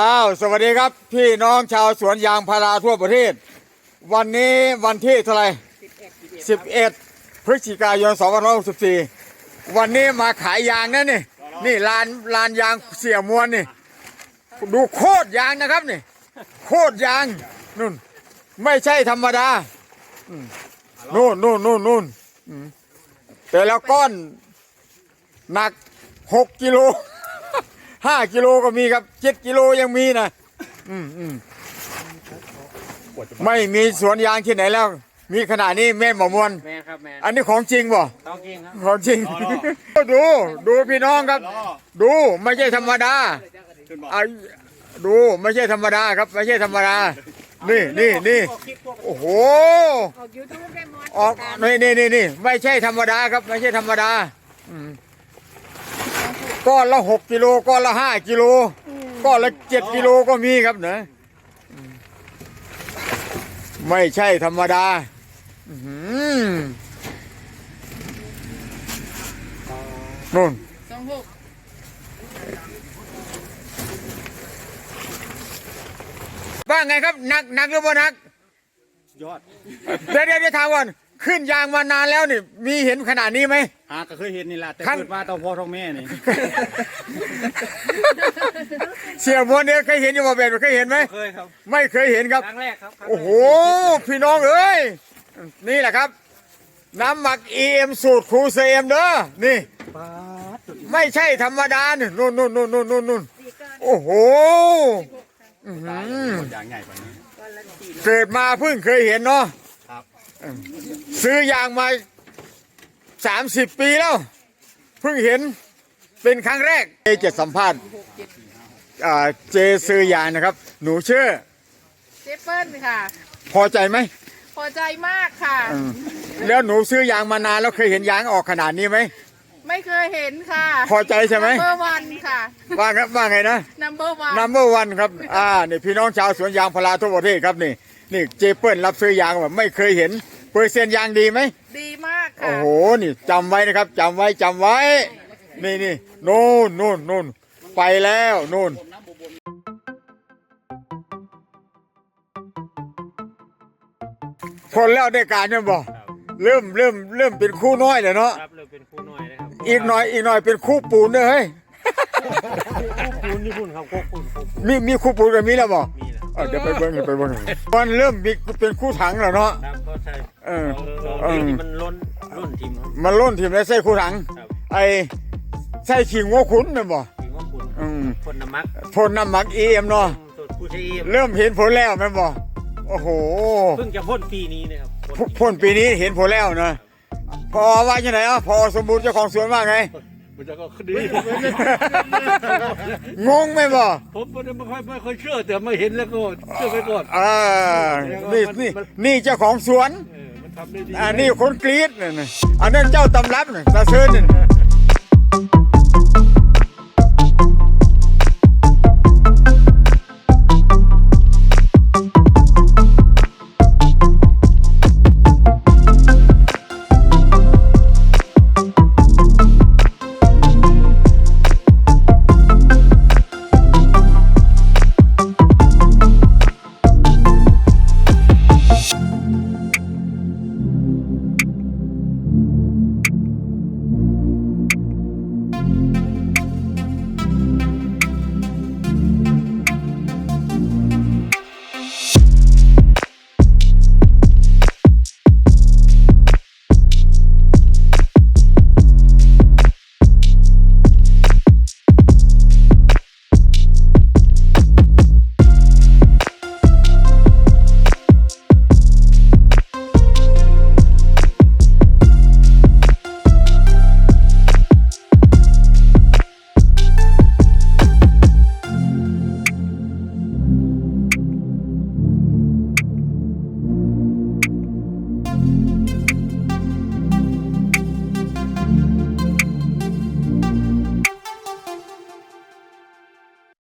อ้าว สวัสดีครับ พี่น้องชาวสวนยางพาราทั่วประเทศ วันนี้วันที่เท่าไหร่11 พฤศจิกายน2564 วันนี้มาขายยางนะนี่ นี่ลานลานยางเสียมวลนี่ ดูโคตรยางนะครับนี่ โคตรยางนู่น ไม่ใช่ธรรมดานู่นนู่นนู่นนู่นแต่ละก้อน หนักหกกิโล ห้ากิโลก็มีครับเจ็ดกิโลยังมีนะอืมอืมไม่มีสวนยางที่ไหนแล้ว มีขนาดนี้แม่นบ่มวน แมนครับแมนอันนี้ของจริงบ่ต้องกินครับ ของจริง ดูดูพี่น้องครับ ดูไม่ใช่ธรรมดาอะดูไม่ใช่ธรรมดาครับ ไม่ใช่ธรรมดา นี่นี่นี่โอ้โห ออกยูทูบได้หมดออกนี่นี่นี่นี่ไม่ใช่ธรรมดาครับ ไม่ใช่ธรรมดา อืม ก้อนละหกกิโลก้อนละห้ากิโลก้อนละเจ็ดกิโลก็มีครับเนอะอืมไม่ใช่ธรรมดาอื้อหือนู่นสองหกว่าไงครับหนักหนักหรือว่านัก ยอด เดี๋ยวเดี๋ยวเดี๋ยวถามก่อนขึ้นยางมานานแล้วนี่ มีเห็นขนาดนี้ไหมหาก็เคยเห็นนี่แหละแต่ครั้งเกิดมาต้องพ่อต้องแม่นี่เสียมวนเนี่ยเคยเห็นอยู่บ่าแบบเคยเห็นไหม เคยครับไม่เคยเห็นครับ ครั้งแรกครับครั้งแรกโอ้โห พี่น้องเอ้ย นี่แหละครับ น้ำหมัก EM สูตรครูเซมเด้อ นี่ ปาดสุดไม่ใช่ธรรมดานี่นู่นนู่นนู่นนู่นนู่นนู่นโอ้โหอื้อหืตายออย่างใหญ่กว่านี้เกิดมาเพิ่งเคยเห็นเนาะครับ ซื้อยางมาสามสิบปีแล้ว เพิ่งเห็นเป็นครั้งแรกเจจะสัมภาษณ์อ่าเจซื้อยางนะครับ หนูเชื่อเจเปิ้ลค่ะ พอใจไหมพอใจมากค่ะอืมแล้วหนูซื้อยางมานานแล้วเคยเห็นยางออกขนาดนี้ไหมไม่เคยเห็นค่ะ พอใจใช่ไหมนัมเบอร์วันค่ะ ว่าครับว่าไงนะนัมเบอร์วัน number one ครับ อ่า นี่พี่น้องชาวสวนยางพาราทั่วประเทศครับนี่ นี่เจเปิลรับซื้อยางแบบไม่เคยเห็น เปอร์เซ็นต์ยางดีไหม ดีมากโอ้ค่ะโห นี่จำไว้นะครับจำไว้จำไว้ นี่นี่นู่นนู่นนู่นไปแล้วนู่นคนแล้วได้การเนี่ยบอกเริ่มเริ่มเริ่มเป็นคู่น้อยเลยเนาะครับเลยเป็นคู่น้อยนะครับอีกหน่อยอีกหน่อยเป็นคู่ปูนด้วยเฮ้ยคู่นี่พุ่นครับคู่พุ่นคู่พุ่นมีมีคู่ปูนกับมีแล้วบอกมีแหละเออเดี๋ยวไปเบิ้งไปเบิ้งมันเริ่มมีเป็นคู่ถังแล้วเนาะครับก็ใช่ เออลองเออดูที่มันล้นล้นทีมครับ มันล้นทีมแล้วใส่คู่ถัง ครับ ไอ้ใส่ขิงวัวขุนเนี่ยบ่ ทีมว่าคุณอืม คนน้ำมักพ่นน้ำหมักเอ็มเนาะสูตรผู้ใช้เอ็มเริ่มเห็นผลแล้วแม่นบ่โอ้โหเพิ่งจะพ่นปีนี้นะครับพพ่นปีนี้เห็นผลแล้วนะพอว่าจังไหนอะพอสมบูรณ์เจ้าของสวนว่าไง มันจะก็คดีงงไหมบ่ผมไม่ค่อยไม่ค่อยเชื่อแต่มาเห็นแล้วก็เชื่อไปก่อนอ่านี่นี่นี่เจ้าของสวนเออมันทำได้ดีอ่านี่คนกรีดนี่นะอันนั้นเจ้าตำรับน่ะตาเชิญนี่